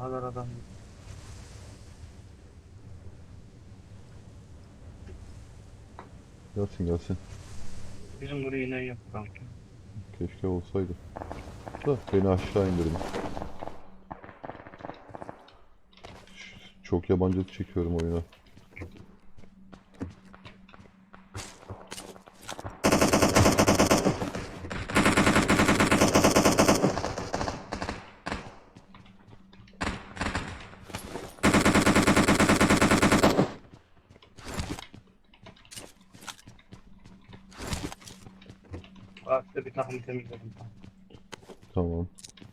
kadar adam. Gelsin gelsin. Bizim buraya inen yok kanka. Keşke olsaydı. Da beni aşağı indirdi. Ş- Çok yabancılık çekiyorum oyuna. Takım temizledim. Tamam.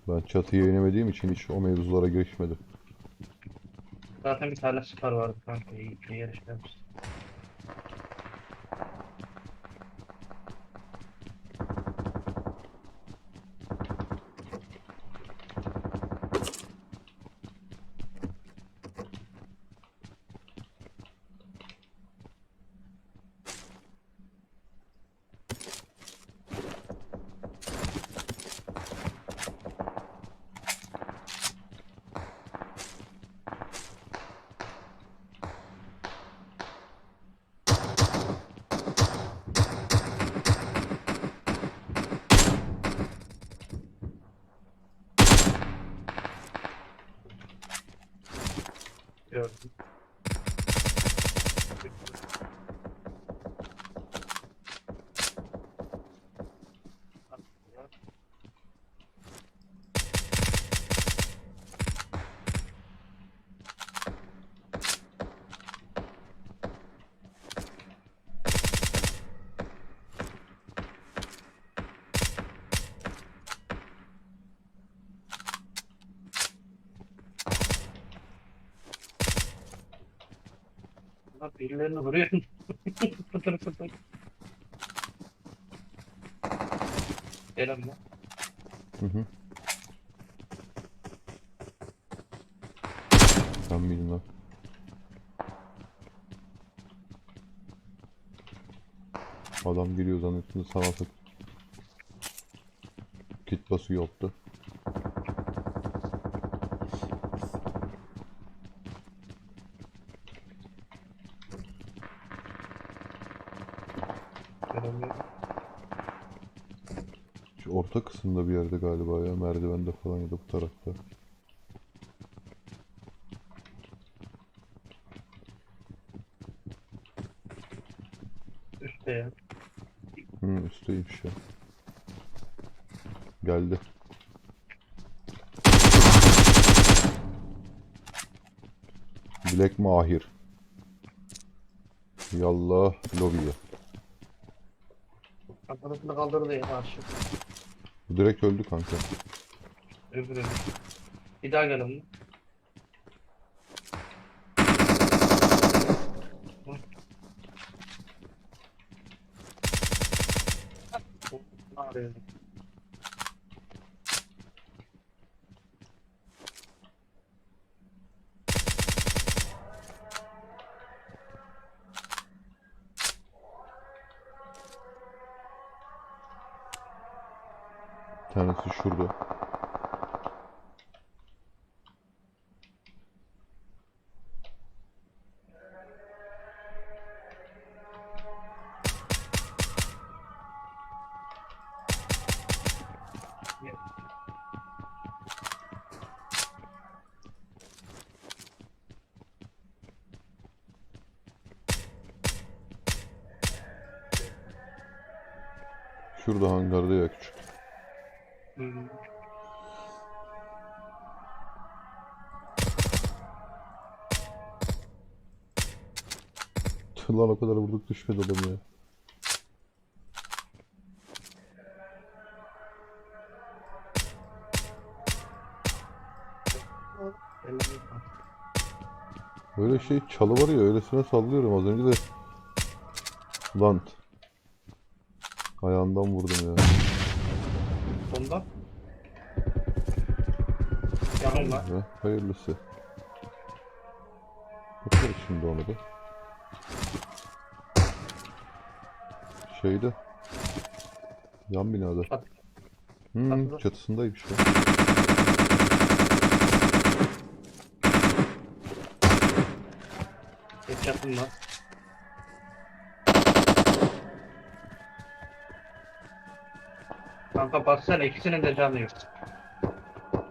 Ben çatıya inemediğim için hiç o mevzulara girişmedim. Zaten bir tane süper vardı kanka. İyi, iyi yarışlarımız. Gördüm. Lan birilerini vuruyor. fıtır fıtır. Selam lan. Hı hı. Sen bilmem. Adam geliyor zannettim sana tık. Kit bası yoktu. Selam ya. Şu orta kısımda bir yerde galiba ya. Merdivende falan ya da bu tarafta. Üstte ya. Hı üstteymiş ya. Geldi. Black Mahir. Yallah lobiye. Kafasını kaldırdı ya karşı. Bu direkt öldü kanka. Öbürü. Bir daha gel oğlum. Ne tanesi şurada. O kadar vurduk düşmedi adam ya. Elini- Öyle şey çalı var ya öylesine sallıyorum az önce de. Lan. Ayağından vurdum ya. Sonda. Yanımda. Ya, hayırlısı. Bakarız şimdi onu da. Şeyde. Yan binada. Çat. Hmm, Çatıda. çatısındaymış ya. Tek çatım var. Kanka baksana ikisinin de canı yok.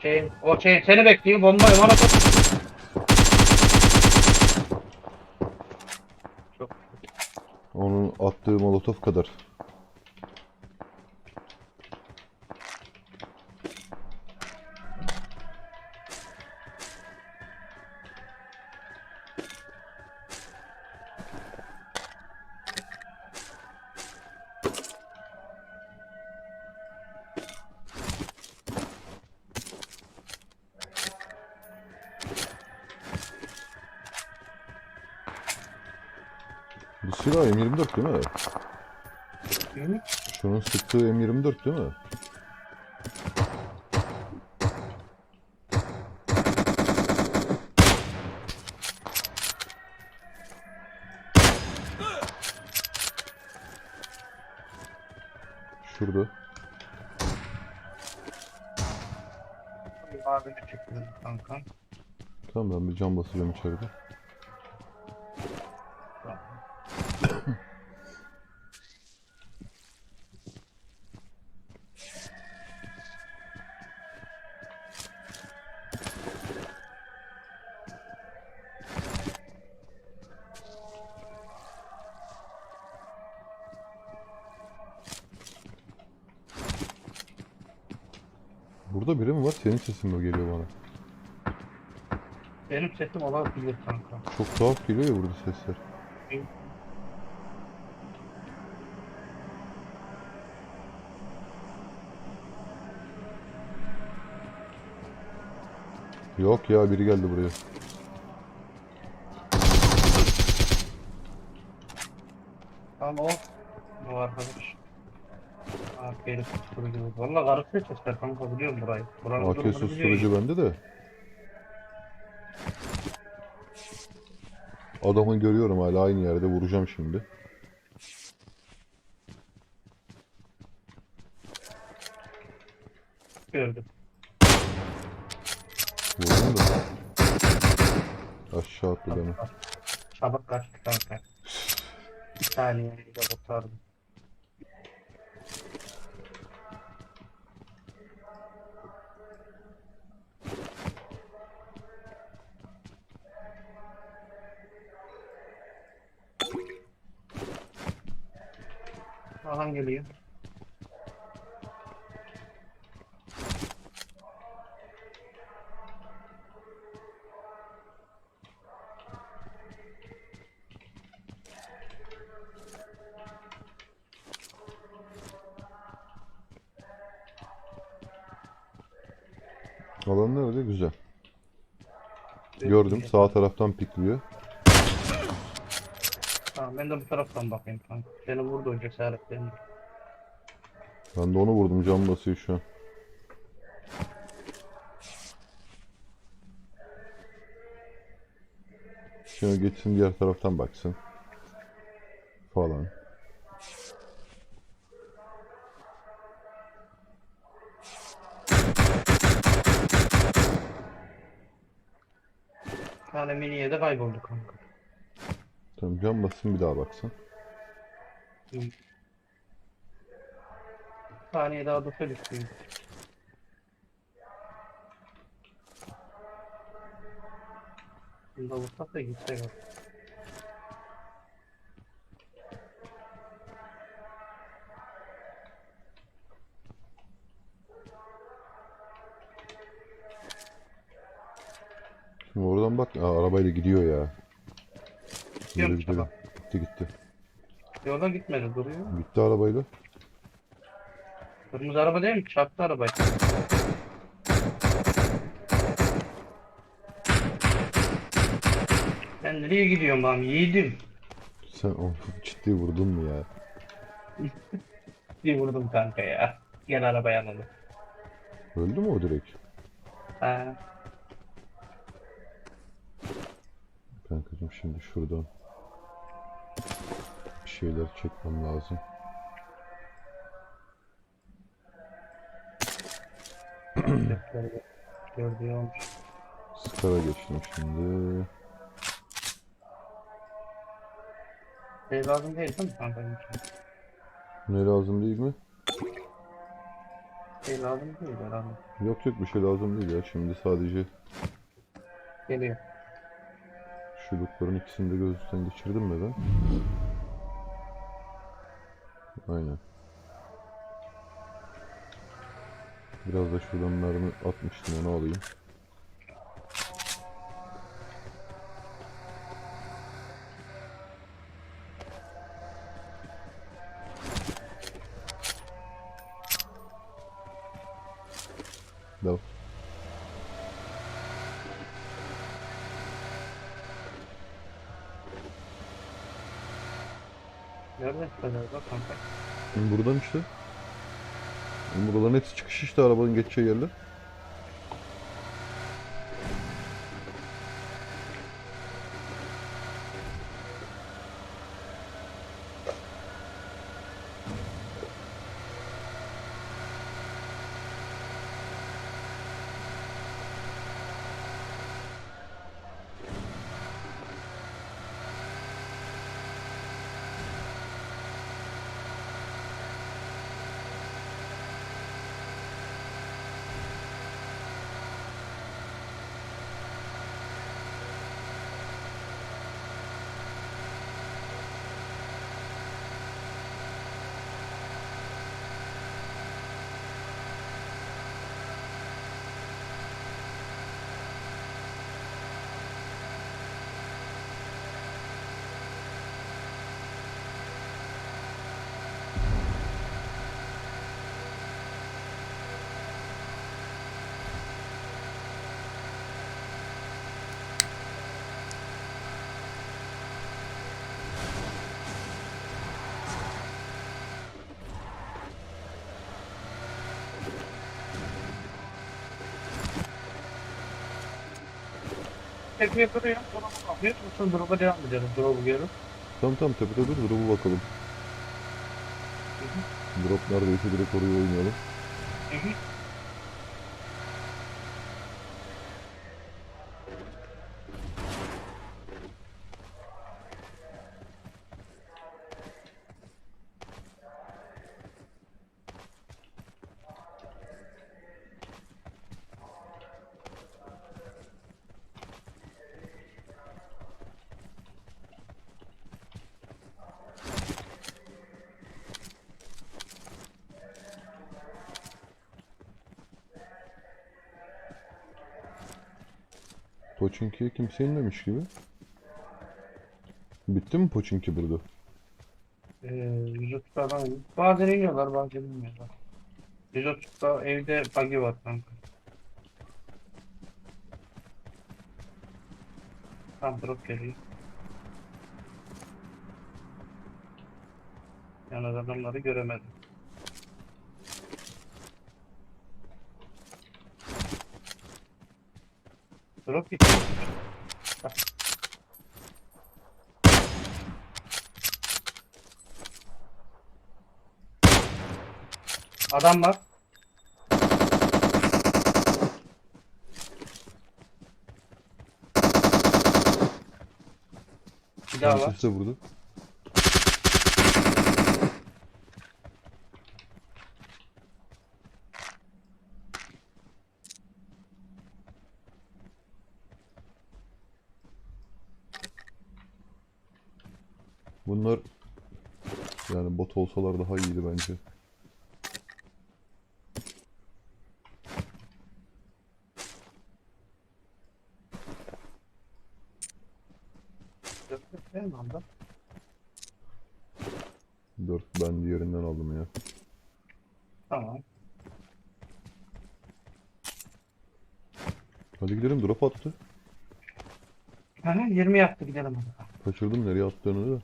Şey, o şey seni bekliyor bombayı bana tut. Attığı molotof kadar. Şunun sıktığı M24 değil mi? Şurada. Abini çekiyorum kanka. Tamam ben bir cam basacağım içeride. Mi sesin mi geliyor bana? Benim sesim olabilir kanka. Çok tuhaf geliyor ya burada sesler. Yok ya biri geldi buraya. Tamam o. Bu arkadaş. Aferin susturucu. Valla karışıyor sesler kanka biliyorum burayı. Buranın AK durumunu susturucu bende de. Adamı görüyorum hala aynı yerde vuracağım şimdi. Gördüm. Vurdum da. Aşağı attı beni. Çabuk kaçtı kanka. Bir saniye de kurtardım. Alan geliyor. Alan nerede? Güzel. Gördüm sağ taraftan pikliyor. Tamam ben de bu taraftan bakayım kanka. Seni vurdu o cesaretlerini. Ben de onu vurdum cam basıyor şu an. Şimdi geçsin diğer taraftan baksın. Falan. Bir tane miniye de kayboldu kanka. Tamam cam bassın bir daha baksın. Bir saniye daha dursa düştü. Bunda vursak da gitsek artık. Şimdi oradan bak. Aa, arabayla gidiyor ya. Gidelim. ama. Gitti gitti. Yolda gitmedi duruyor. Gitti arabayla. Kırmızı araba değil mi? Çarptı arabayı. Ben nereye gidiyorum lan yiğidim. Sen onu ciddi vurdun mu ya? Bir vurdum kanka ya. Gel araba yanında. Öldü mü o direkt? Ha. Kankacığım şimdi şuradan şeyler çekmem lazım. Defterleri Gördüğüm. Skara geçtim şimdi. Şey lazım değil değil mi benim için? Ne lazım değil mi? Şey lazım değil herhalde. Yok yok bir şey lazım değil ya. Şimdi sadece Geliyor. şu lootların ikisini de gözden geçirdim mi ben? Aynen. Biraz da şuradan atmıştım onu alayım. Nereden çıkacağız bak kanka? Buradan işte. Buraların hepsi çıkış işte arabanın geçeceği yerler. Tepeye duruyorum. Drop'u kapıyor. Sonra drop'a devam edelim. Drop'u görüp. Tamam tamam tepede dur drop'u bakalım. Drop neredeyse direkt oraya oynayalım. Hı hı. Pochinki'ye kimse inmemiş gibi. Bitti mi Pochinki burada? Ee, 130 adam. Bazen iniyorlar bazen inmiyorlar. 130'da evde buggy var kanka. Tam drop geliyor. Yalnız adamları göremedim. Drop. Bak. Adam var. Bir daha var. Kendisi de burada. Bunlar yani bot olsalar daha iyiydi bence. Anda? 4 ben diğerinden aldım ya. Tamam. Hadi gidelim drop attı. Aha, 20 yaptı gidelim hadi. Kaçırdım nereye attığını da.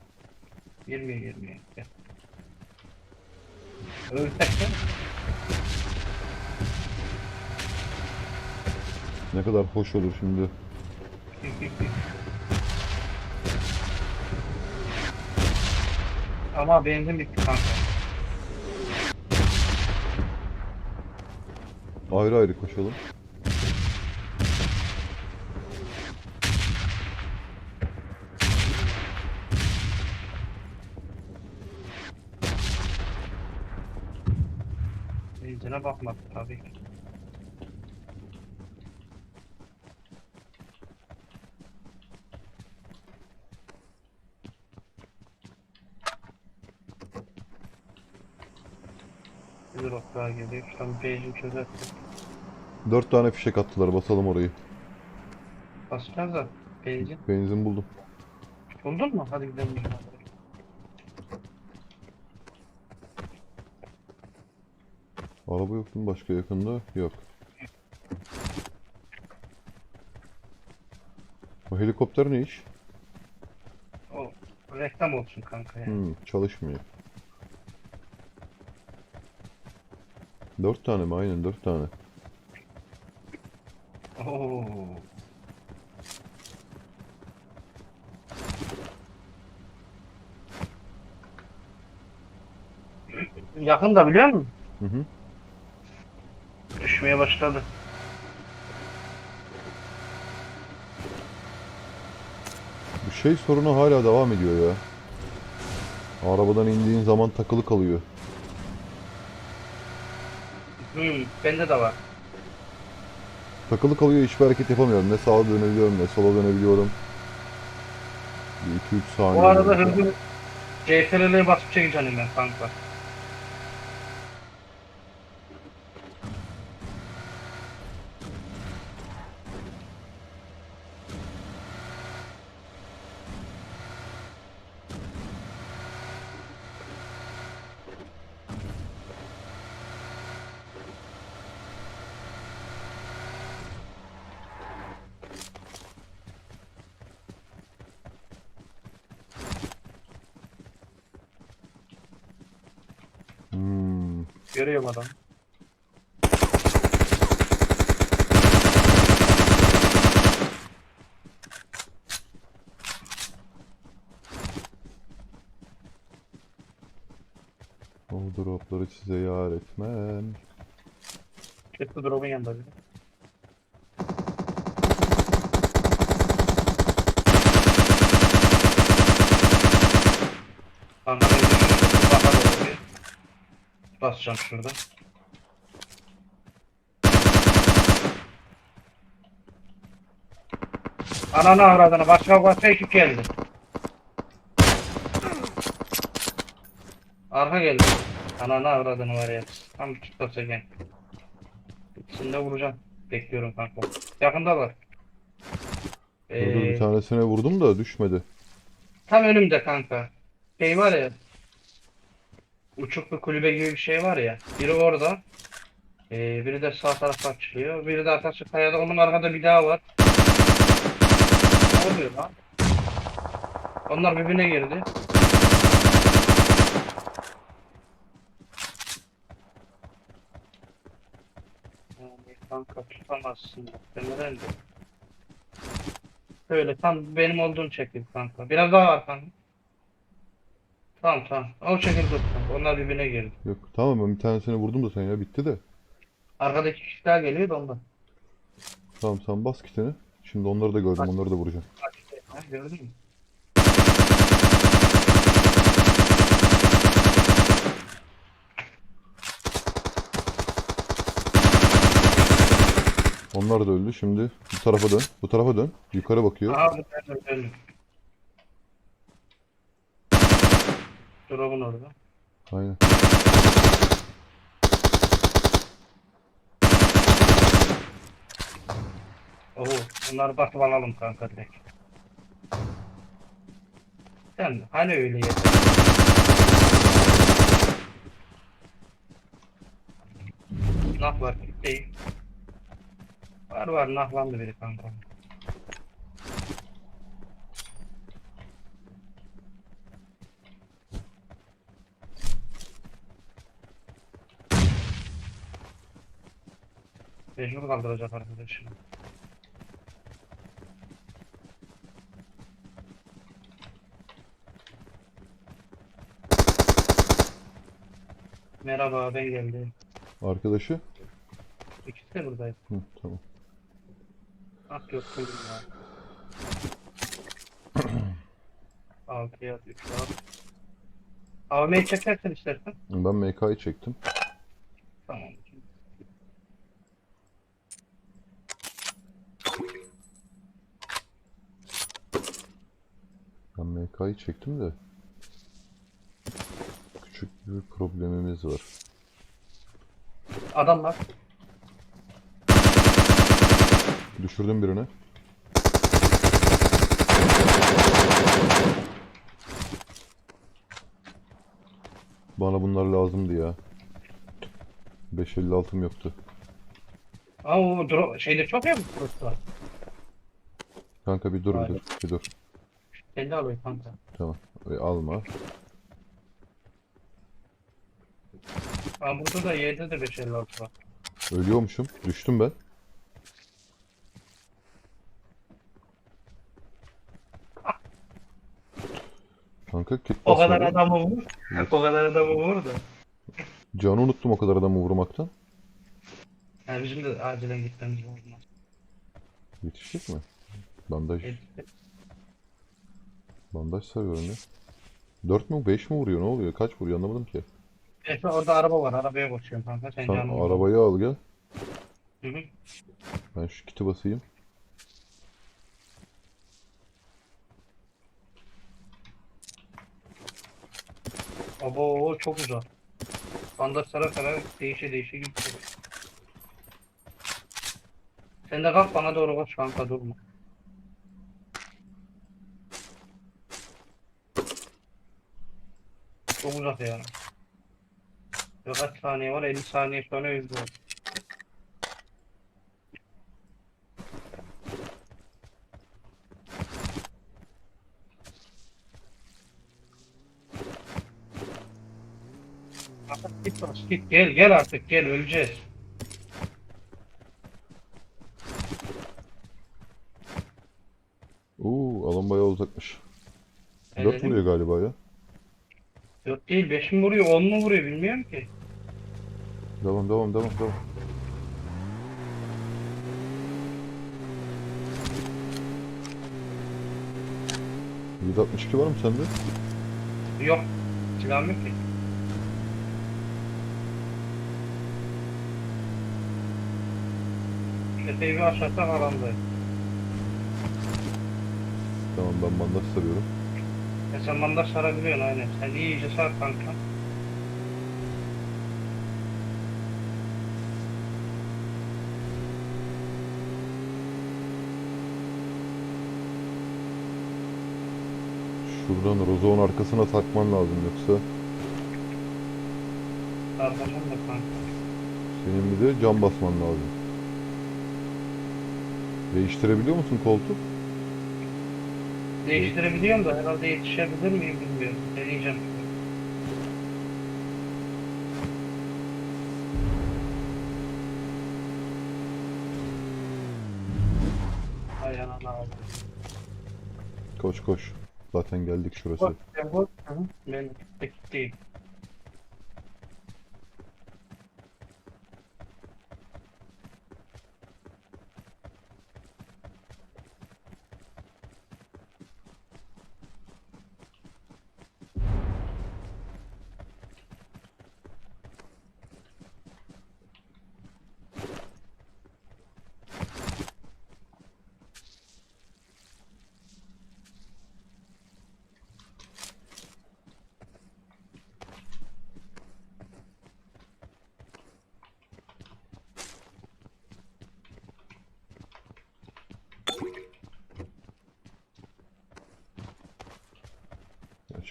20'ye 20'ye Ne kadar hoş olur şimdi. Ama benzin bitti kanka. Ayrı ayrı koşalım. Bakmadı tabii ki. Bir daha geliyor. Şu an benzin çözersin. Dört tane fişek attılar basalım orayı. Basacağız da benzin. Benzin buldum. Buldun mu? Hadi gidelim. Araba yok mu başka yakında? Yok. O helikopter ne iş? O reklam olsun kanka ya. Hmm, çalışmıyor. Dört tane mi? Aynen dört tane. Oo. Yakında biliyor musun? Hı hı. Düşmeye başladı. Bu şey sorunu hala devam ediyor ya. Arabadan indiğin zaman takılı kalıyor. Hmm, bende de var. Takılı kalıyor hiçbir hareket yapamıyorum. Ne sağa dönebiliyorum ne sola dönebiliyorum. Bir 2-3 saniye. Bu arada hızlı CTRL'ye basıp çekeceğim ben kanka. Görüyorum adam. O dropları size yar etmem. Çıktı drop'un yanında biri. Kanka ben de şunu bakalım bir. Basacağım şurada. Ananı avradını başka başka ekip geldi. Arka geldi. Ananı avradını var ya. Tam tutlasın İkisini de vuracağım. Bekliyorum kanka. Yakındalar. Dur dur, bir Ee, tanesine vurdum da düşmedi. tam önümde kanka. Şey var ya. Uçuk bir kulübe gibi bir şey var ya. Biri orada. Ee, biri de sağ tarafta açılıyor. Biri de arkası kayada. Onun arkada bir daha var. Ne oluyor lan? Onlar birbirine girdi. Yani kanka tutamazsın. Muhtemelen de. Öyle tam benim olduğum çekil kanka. Biraz daha var kanka. Tamam tamam. O dur kanka. Onlar birbirine girdi. Yok tamam ben bir tanesine vurdum da sen ya bitti de. Arkadaki kişi daha geliyor da ondan. Tamam sen bas kitini. Şimdi onları da gördüm Bas. onları da vuracağım. Ha, gördün mü? Onlar da öldü. Şimdi bu tarafa dön. Bu tarafa dön. Yukarı bakıyor. Aha bu öldü. Drop'un orada. Aynen. Oo, bunları basıp alalım kanka direkt. Sen hani öyle yeter. Nah var değil. Var var nahlandı biri kanka. Mecbur kaldıracak arkadaşım. Merhaba ben geldim. Arkadaşı. İkisi de buradaydı. Hı, tamam. Ah yok koydum ya. 6 yaz 3 var. AVM'yi çekersen istersen. Ben MK'yı çektim. Tamam. MK'yı çektim de. Küçük bir problemimiz var. Adamlar. Düşürdüm birini. Bana bunlar lazımdı ya. 556'm yoktu. Aa o dro şeyde çok ya bu var. Kanka bir dur bir Aynen. dur. Bir dur. Ben de alayım kanka. Tamam. E, alma. Aa burada da yerde de 556 var. Ölüyormuşum. Düştüm ben. Kanka kit O kadar basmadı. adamı vur. o kadar adamı vur da. Canı unuttum o kadar adamı vurmaktan. Yani bizim de acilen gitmemiz lazım. Yetişecek mi? Bandaj. Bandaj sarıyorum ya. 4 mü 5 mi vuruyor ne oluyor? Kaç vuruyor anlamadım ki. Efe orada araba var. Arabaya koşuyorum kanka. Sen, Sen canını arabayı al gel. Hı hı. Ben şu kiti basayım. Abo çok uzak. Bandajlara kadar değişe değişe gidiyor. Sen de kalk bana doğru koş kanka durma. Çok uzak ya. Kaç saniye var? 50 saniye sonra öldü. o. Artık git bas git gel gel artık gel öleceğiz. Uuu alan bayağı uzakmış. Ne 4 dedin? vuruyor galiba ya. 4 değil 5 mi vuruyor 10 mu vuruyor bilmiyorum ki. Devam devam devam devam. ...762 var mı sende? Yok silahım yok ki. Epey bir aşağıda alanda. Tamam ben bandaj sarıyorum. E bandaj sarabiliyorsun aynen. Sen iyice sar kanka. Şuradan rozağın arkasına takman lazım yoksa... Sarmaşım da kanka. ...senin bir de cam basman lazım. Değiştirebiliyor musun koltuk? Değiştirebiliyorum da herhalde yetişebilir miyim bilmiyorum. Deneyeceğim. Ay anana abi. Koş koş. Zaten geldik şurası. Bak bak. Ben.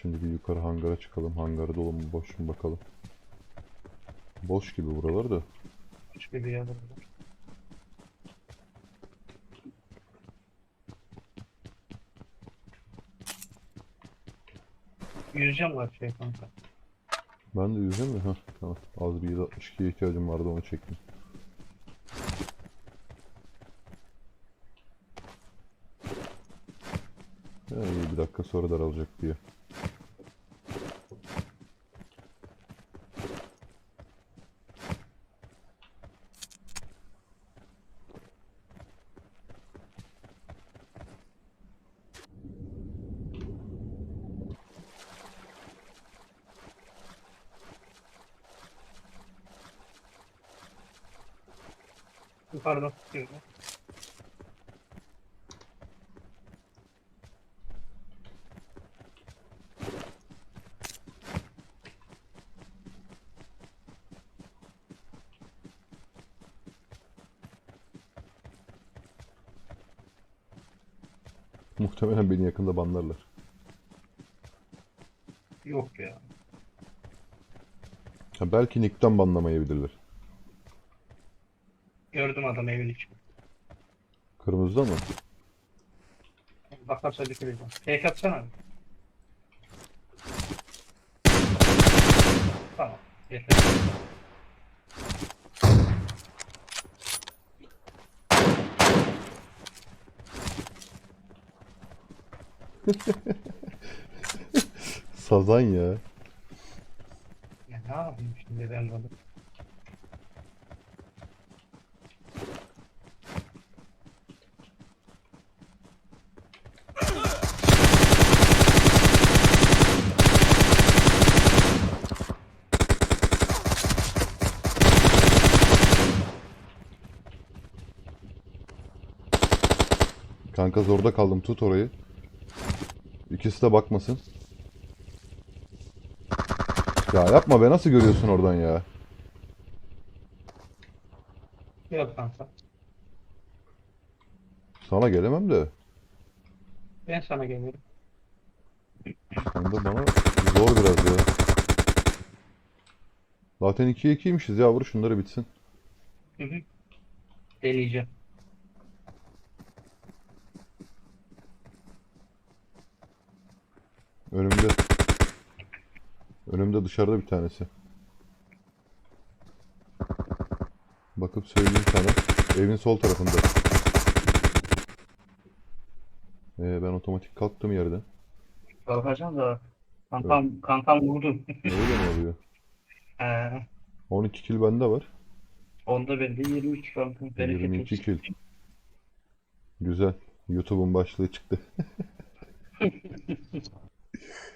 Şimdi bir yukarı hangara çıkalım. Hangarı dolu mu boş mu bakalım. Boş gibi buralar da. Bir yerde burada. Yüzeceğim var şey kanka. Ben de yüzeyim mi? Heh, tamam. Az bir 762'ye ihtiyacım vardı onu çektim. Ya iyi bir dakika sonra daralacak diye. Yukarıdan. Muhtemelen beni yakında banlarlar. Yok ya. Ha, belki Nick'ten banlamayabilirler. Adam evin. Kırmızıda mı? Bakarsa bitireceğim. Fake atsana. bir. Tamam. Yeter. Sazan ya. Ya ne yapayım şimdi ben bunu? Kanka zorda kaldım. Tut orayı. İkisi de bakmasın. Ya yapma be nasıl görüyorsun oradan ya? Yok kanka. Sana gelemem de. Ben sana gelirim. Sen de bana zor biraz ya. Zaten 2'ye 2'ymişiz ya vur şunları bitsin. Hı hı. Deneyeceğim. Önümde. Önümde dışarıda bir tanesi. Bakıp söyleyeyim sana. Evin sol tarafında. Ee, ben otomatik kalktım yerden. Kalkacağım da kankam, kankam vurdu. Öyle mi oluyor? Ee, 12 kill bende var. onda bende 23 kankam. Bereket 22 olsun. kill. Güzel. YouTube'un başlığı çıktı. Yeah.